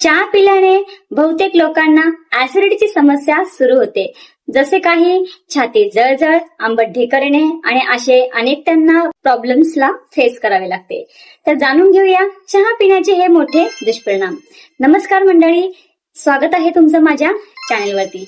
चहा पिल्याने बहुतेक लोकांना ऍसिडिटीची समस्या सुरू होते. जसे काही छाती जळजळ आंबट ढेकरणे आणि असे अनेक त्यांना प्रॉब्लेम्सला फेस करावे लागते. तर जाणून घेऊया चहा पिण्याचे हे मोठे दुष्परिणाम. नमस्कार मंडळी स्वागत आहे तुमचं माझ्या चॅनेलवरती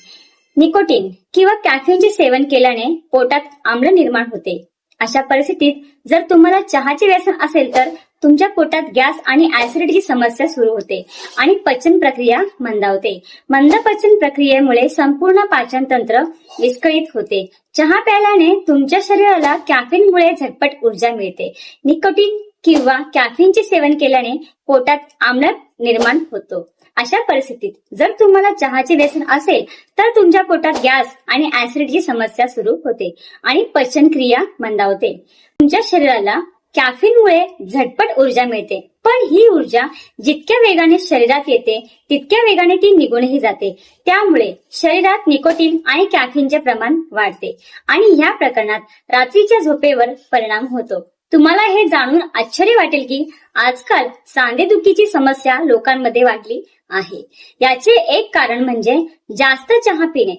निकोटीन किंवा कॅफेनचे सेवन केल्याने पोटात आम्ल निर्माण होते. अशा परिस्थितीत जर तुम्हाला चहाचे व्यसन असेल तर तुमच्या पोटात गॅस आणि ऍसिडिटीची समस्या सुरू होते आणि पचन प्रक्रिया मंदावते. मंद पचन प्रक्रियेमुळे संपूर्ण पाचन तंत्र विस्कळीत होते. चहा प्यायल्याने तुमच्या शरीराला कॅफिनमुळे झटपट ऊर्जा मिळते. निकोटीन किंवा कॅफिनचे सेवन केल्याने पोटात आम्ल निर्माण होतो. अशा परिस्थितीत जर तुम्हाला चहाचे व्यसन असेल तर तुमच्या पोटात गॅस आणि ऍसिडिटीची समस्या सुरू होते आणि पचन क्रिया मंदावते. तुमच्या शरीराला कॅफिनमुळे झटपट ऊर्जा मिळते. पण ही ऊर्जा जितक्या वेगाने शरीरात येते तितक्या वेगाने ती निघूनही जाते. त्यामुळे शरीरात निकोटीन आणि कॅफिनचे प्रमाण वाढते आणि या प्रकरणात रात्रीच्या झोपेवर परिणाम होतो. तुम्हाला हे जाणून आश्चर्य वाटेल की आजकाल सांधेदुखीची समस्या लोकांमध्ये वाढली आहे. याचे एक कारण म्हणजे जास्त चहा पिणे.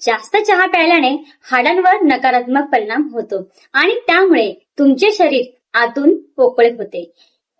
जास्त चहा प्यायल्याने हाडांवर नकारात्मक परिणाम होतो आणि त्यामुळे तुमचे शरीर आतून पोकळे होते.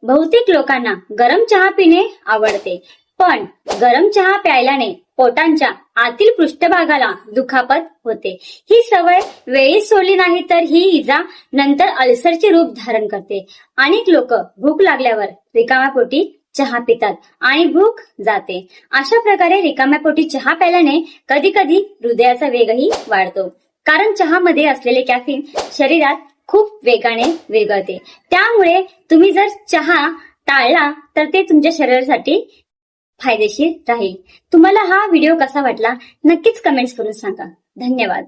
बहुतेक लोकांना गरम चहा पिणे आवडते पण गरम चहा प्यायल्याने पोटांच्या आतील पृष्ठभागाला दुखापत होते. ही सवय वेळीच सोडली नाही तर ही इजा नंतर अल्सरचे रूप धारण करते. अनेक लोक भूक लागल्यावर रिकाम्या पोटी चहा पितात आणि भूक जाते. अशा प्रकारे रिकाम्या पोटी चहा प्यायल्याने कधी कधी हृदयाचा वेगही वाढतो. कारण चहामध्ये असलेले कॅफिन शरीरात खूप वेगाने विरघळते. त्यामुळे तुम्ही जर चहा टाळला तर ते तुमच्या शरीरासाठी फायदेशीर राहील. तुम्हाला हा व्हिडिओ कसा वाटला नक्कीच कमेंट्स करून सांगा. धन्यवाद.